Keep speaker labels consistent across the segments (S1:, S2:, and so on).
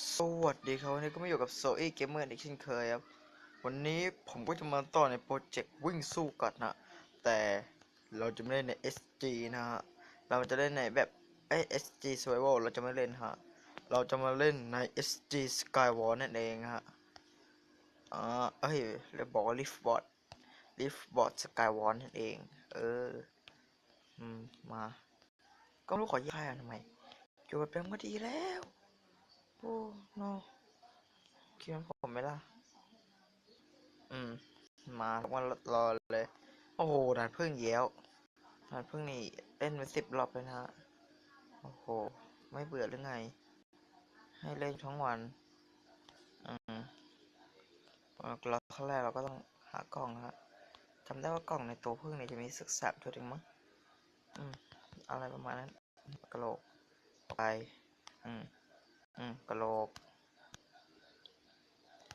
S1: สวัสดีครับวันนี้ก็มาอยู่กับโซอี้เกมเมอร์อีกเช่นเคยครับ วันนี้ผมก็จะมาต่อในโปรเจกต์วิ่งสู้กัดนะ แต่เราจะไม่เล่นใน SG นะฮะ เราจะเล่นในแบบไอ้ SG Survival เราจะไม่เล่นฮะ เราจะมาเล่นใน SG Skywar นั่นเองฮะ อ่า เอ้ยเราบอกว่า Liftboard Liftboard Skyward นั่นเอง เออ อืม มา ก็รู้ขอยี่ห้อทำไมอยู่แบบเดิมก็ดีแล้ว โอ้โนคิดว่าผมไหมล่ะ อืม มาวันรอเลย โอ้โหด่านพึ่งเย้วด่านพึ่งนี่เล่นไปสิบรอบเลยนะฮะ โอ้โห ไม่เบื่อหรือไง ให้เล่นทั้งวัน อืมเราขั้นแรกเราก็ต้องหากล่องฮะจำได้ว่ากล่องในตัวพึ่งนี่จะมีศึกษาตัวถึงมั้ง อืม อะไรประมาณนั้นกระโหลกไป อืม อืมกะโหลก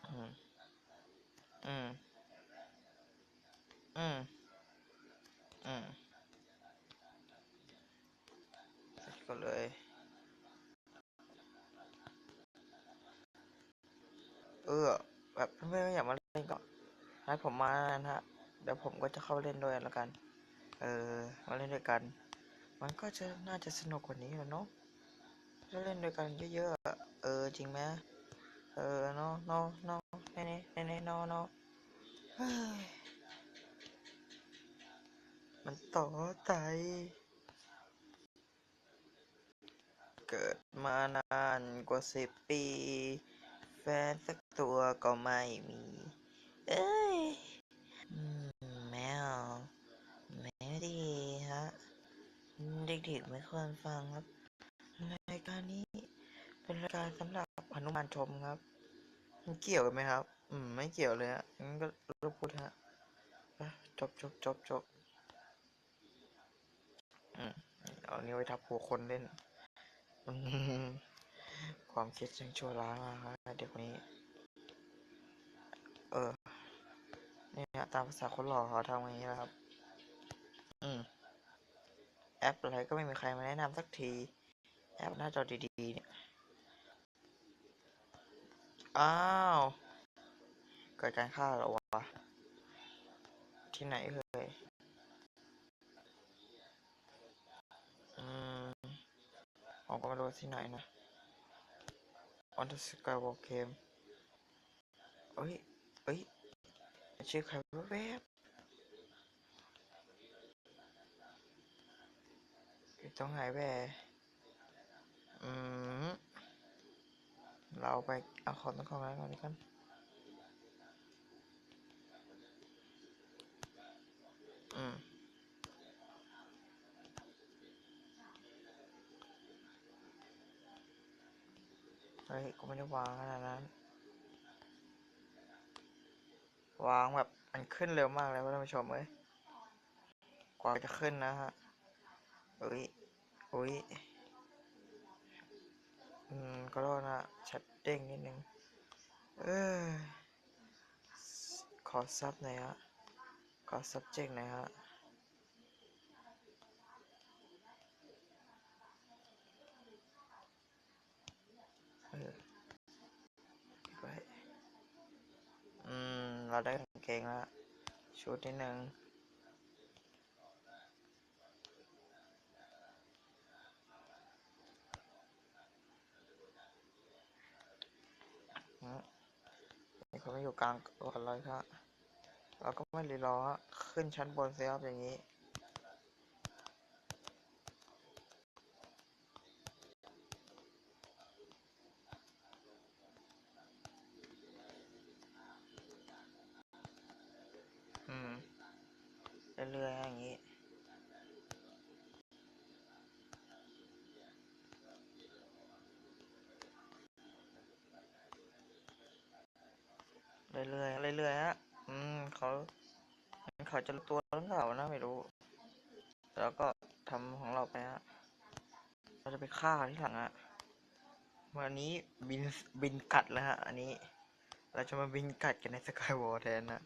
S1: อืม อืม อืม อืมเสร็จก็เลยเออแบบเพื่อนๆอยากมาเล่นก็ให้ผมมานะฮะเดี๋ยวผมก็จะเข้าเล่นด้วยแล้วกัน เออ มาเล่นด้วยกัน มันก็จะน่าจะสนุกกว่านี้แหละเนาะ ถ้าเล่นด้วยกันเยอะๆ เออจริงไหมเออเนาะเนาะเนาะเน่เน่เน่เน่นาะเนาะเฮ้ยมันต่อไตเกิดมานานกว่าสิบปี แฟนสักตัวก็ไม่มี เอ้ยแมวแมวดีฮะ เด็กๆไม่ควรฟังครับ รายการนี้เป็นรายการสำหรับอนุมานชมครับ มันเกี่ยวกันไหมครับ อืม ไม่เกี่ยวเลยฮะงั้นก็รบพูดฮะจบจบจบจบอืมเอานี้ไว้ทับหัวคนเล่น ความคิดยังชั่วร้ายมากครับเด็กนนี้ เออ เนี่ยตามภาษาคนหล่อเขาทำอย่างนี้แหละครับ อืม แอปอะไรก็ไม่มีใครมาแนะนำสักที แอปหน้าจอดีๆเนี่ยอ้าวเกิดการฆ่าหรอวะ ที่ไหนเอ่ยอืมผมก็ไม่รู้ที่ไหนนะ On the Skywalk Game เอ้ยเอ้ยชื่อใครแวบๆองไหนแว อืมเราไปเอาของต้องของอะไรก่อนดีกันอืมเฮ้ยกูไม่ได้วางขนาดนั้น วางแบบมันขึ้นเร็วมากเลยท่านผู้ชมเอ้ยกว่าจะขึ้นนะฮะอุ้ยอุ้ย อืมก็รอนะชัดเด้งนิดนึง เออขอซับหน่อยฮะ ขอ subject หน่อยฮะเออไปอืม เราได้กางเกงแล้วชุดนิดนึง เขาไม่อยู่กลางก่อนเลยครับเราก็ไม่รีรอฮะขึ้นชั้นบนเสียครับอย่างนี้อืมเรื่อยๆอย่างนี้ เรื่อยๆเรื่อยๆฮะ อืมเขาเขาจะตัวหรือเปล่านะไม่รู้ แล้วก็ทำของเราไปฮะ เราจะไปฆ่าที่หลังฮะวันนี้บินบินกัดแล้วฮะ อันนี้ เราจะมาบินกัดกันในสกายวอลแทนนะ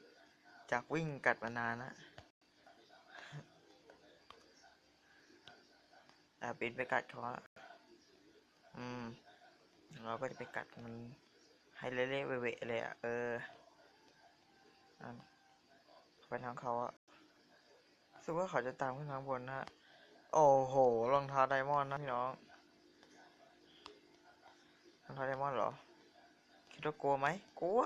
S1: จากวิ่งกัดมานานนะแต่บินไปกัดเขาอืม เราก็จะไปกัดมันให้เละๆเวะๆเลยอะ เออ นั่นไปทางเขาอะรู้สึกว่าเขาจะตามขึ้นทางบนนะฮะ โอ้โห รองเท้าไดมอนด์นะพี่น้อง รองเท้าไดมอนด์เหรอ คิดว่ากลัวไหมกลัว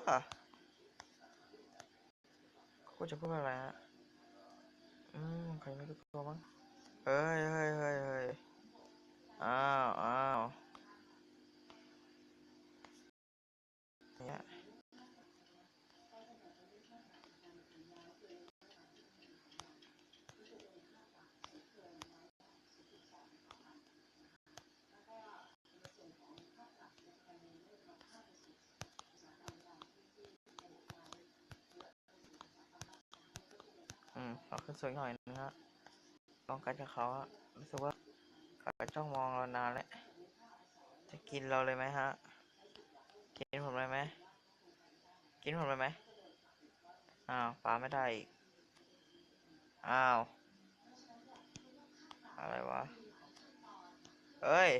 S1: กูจะพูดอะไรฮะ อืม ใครไม่รู้ตัวมั้ง เฮ้ยเฮ้ยเฮ้ยเฮ้ยอ้าวอ้าวเนี่ย อือาขึ้นสวยหน่อยนะฮะลองกันกับเขาอะรู้สึกว่าเขาจ้องมองเรานานแล้วจะกินเราเลยไหมฮะ กินผมเลยไหมกินผมเลยไหมอ้าวปลาไม่ได้อีก อ้าว อะไรวะ เอ้ย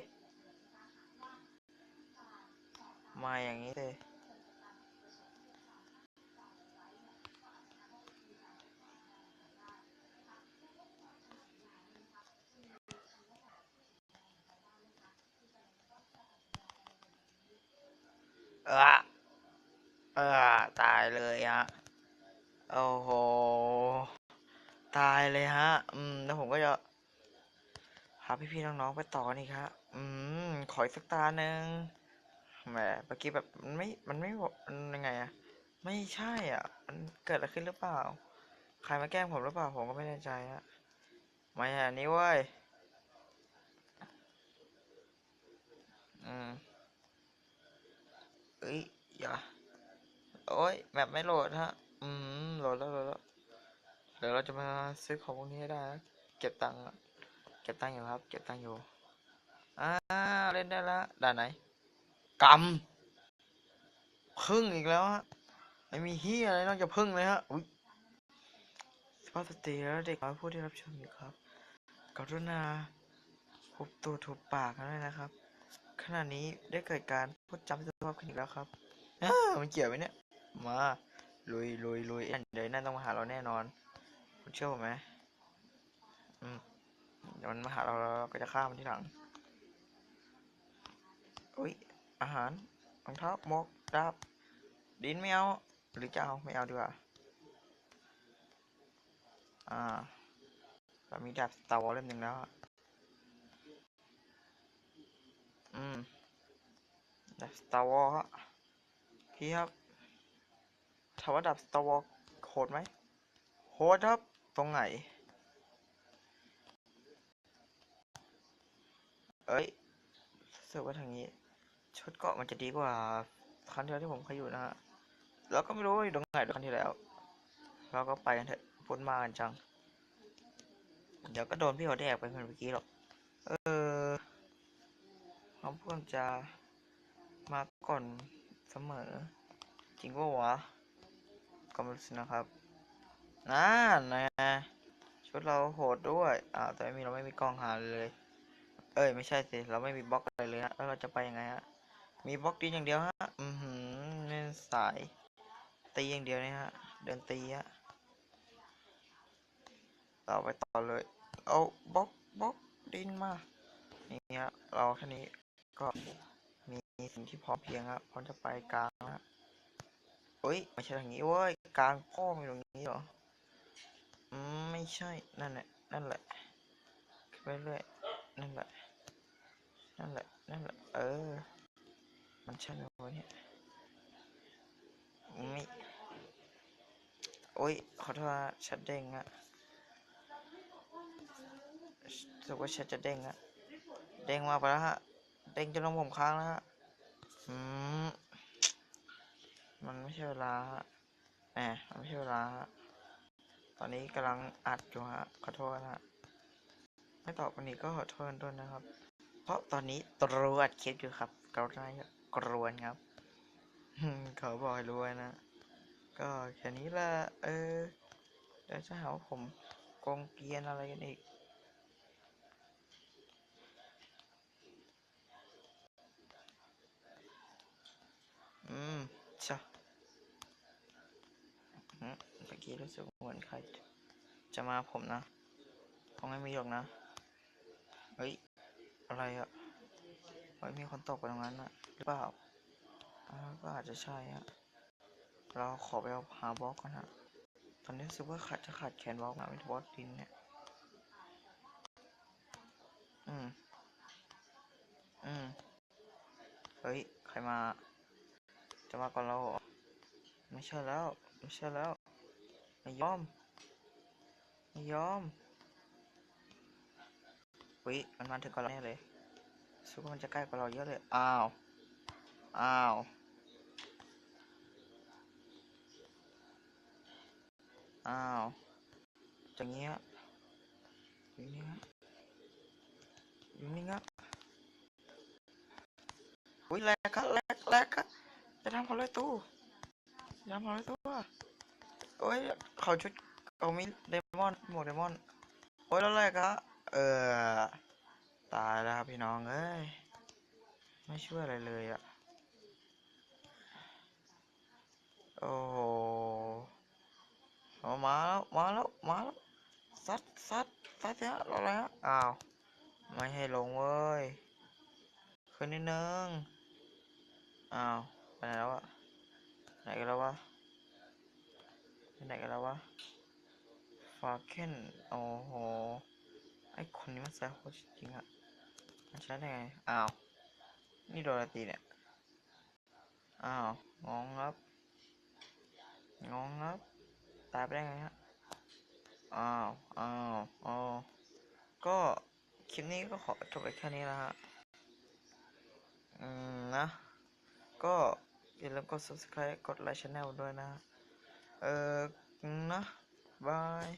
S1: มาอย่างนี้เลย เออเออตายเลยฮะโอ้โห ตายเลยฮะ อืม แล้วผมก็จะพาพี่ๆน้องๆไปต่อนี่ครับ อืม ขออีกสักตาหนึ่งแหมเมื่อกี้แบบมันไม่ มันไม่มันยังไงอะไม่ใช่อะ มันเกิดอะไรขึ้นหรือเปล่า ใครมาแกล้งผมหรือเปล่า ผมก็ไม่แน่ใจฮะมาอย่างนี้เว้ย อืม เอ้ยอย่าโอ้ยแมปไม่โหลดฮะ อืมโหลดแล้วโหลดแล้ว เดี๋ยวเราจะมาซื้อของพวกนี้ให้ได้นะเก็บตังค์เก็บตังค์อยู่ครับ เก็บตังค์อยู่ อ่า เล่นได้แล้วด่านไหนกำพึ่งอีกแล้วฮะ ไม่มีเฮียอะไรนอกจากพึ่งเลยฮะ อุ้ยสภาพสตรีและเด็กน้อยผู้ที่รับชมอยู่ครับ กรุณาหุบตัวถูกปากกันด้วยนะครับ ขณะนี้ได้เกิดการพดจำสภาพขึ้นอีกแล้วครับอ้ามันเกี่ยวไหมเนี่ย มาลุยลุยลุยอันเดี๋ยวนั่นต้องมาหาเราแน่นอนคุณเชื่อผมไหมอืมเดี๋ยวมันมาหาเราแล้วเราก็จะฆ่ามันที่หลังอุ้ยอาหารรองเท้าหมวกดาบดินไม่เอาหรือจะเอาไม่เอาดีกว่าอ่าเรามีดาบสตาร์วอลเล่มหนึ่งแล้ว อืมดาบสตาร์วอลฮะพี่ครับถามว่าดาบสตาร์วอลโหดไหมโหดครับ ตรงไหน เอ้ยรู้สึกว่าทางนี้ ชุดเกาะมันจะดีกว่าครั้งที่แล้วที่ผมเคยอยู่นะฮะแล้วก็ไม่รู้ว่าอยู่ตรงไหนครั้งที่แล้ว เราก็ไปกันเถอะพ้นมากันจัง เดี๋ยวก็โดนพี่เขาแดกไปเหมือนเมื่อกี้หรอก เออ เขาเพื่อนจะมาก่อนเสมอ จริงว่าวะก็ไม่รู้สินะครับนั่นนะชุดเราโหดด้วยอ่าวแต่ไม่มีเราไม่มีกล้องหาเลย เอ้ย ไม่ใช่สิ เราไม่มีบล็อกอะไรเลยฮะแล้วเราจะไปยังไงฮะ มีบล็อกดินอย่างเดียวฮะ อือหือเล่นสายตีอย่างเดียวนี่ฮะ เดินตีฮะ เราไปต่อเลย เอาบล็อกบล็อกดินมา นี่ฮะ เราแค่นี้ ก็มีสิ่งที่พร้อมเพียงครับพร้อมจะไปกลางนะเฮ้ยไม่ใช่ทางนี้เว้ยกลางพ่อมีตรงนี้เหรออืมไม่ใช่นั่นแหละนั่นแหละขึ้นไปเรื่อยนั่นแหละนั่นแหละนั่นแหละเออ มันใช่ไหมวะเนี่ยไม่โอ้ยขอโทษชัดเด้งอะรู้สึกว่าชัดจะเด้งอะเด้งมากไปแล้วฮะ เด้งจนลงผมค้างแล้วฮะอืมมันไม่ใช่เวลาฮะแหมมันไม่ใช่เวลาฮะตอนนี้กำลังอัดอยู่ฮะขอโทษนะฮะไม่ตอบวันนี้ก็ขอโทษด้วยนะครับ เพราะตอนนี้ตรวจคลิปอยู่ครับกรุณากรวนครับเขาบอกให้รู้ไว้นะ ก็แค่นี้ละเออเดี๋ยวจะหาว่าผมโกงเกียนอะไรกันอีก อืมจ้ะเมื่อกี้รู้สึกเหมือนใคร จะมาผมนะคงไม่มีหรอกนะ เฮ้ย อะไรอะเฮ้ยมีคนตกไปตรงนั้นอะหรือเปล่าก็อาจจะใช่ฮะเราขอไปเอาหาบล็อกก่อนฮะ ตอนนี้รู้สึกว่าขาดจะขาดแขนบล็อกนะไม่บล็อกดินเนี่ย อืม อืม เฮ้ย ใครมา จะมาก่อนเราเหรอไม่ใช่แล้ว ไม่ใช่แล้ว ไม่ยอม ไม่ยอมเฮ้ยมันมาถึงก่อนเราแน่เลยสึกมันจะใกล้กว่าเราเยอะเลย อ้าว อ้าว อ้าวจังเงี้ยอยู่นี่ฮะอยู่นี่ครับอุ้ยแลกครับแลกแลกครับ จะทำเขาเลยตู้จะทำเขาเลยตู้อะโอ้ยเขาชุดเขามีเดมอนหมวกเดมอนโอ้ยแล้วแลกครับเออตายแล้วครับพี่น้องเอ้ยไม่ช่วยอะไรเลยอะโอ้โหมาแล้วมาแล้วมาแล้วซัดซัดซัดเนี่ยแล้วอ้าวไม่ให้ลงเว้ยขึ้นนิดนึงอ้าว ไหนแล้วอะไหนกันแล้ววะไปไหนกันแล้ววะฟาเคนโอ้โหไอคนนี้มันแซ่บโคตรจริงอะมันใช้ได้ไงอ้าวนี่โดนตีเนี่ยอ้าวงงครับงงครับตายไปได้ไงฮะอ้าวอ้าวอ๋อก็คลิปนี้ก็ขอจบไปแค่นี้แล้วฮะอืมนะก็ อย่าลืมกด subscribe กดไลค์ช anel ด้วยนะ เออนะบาย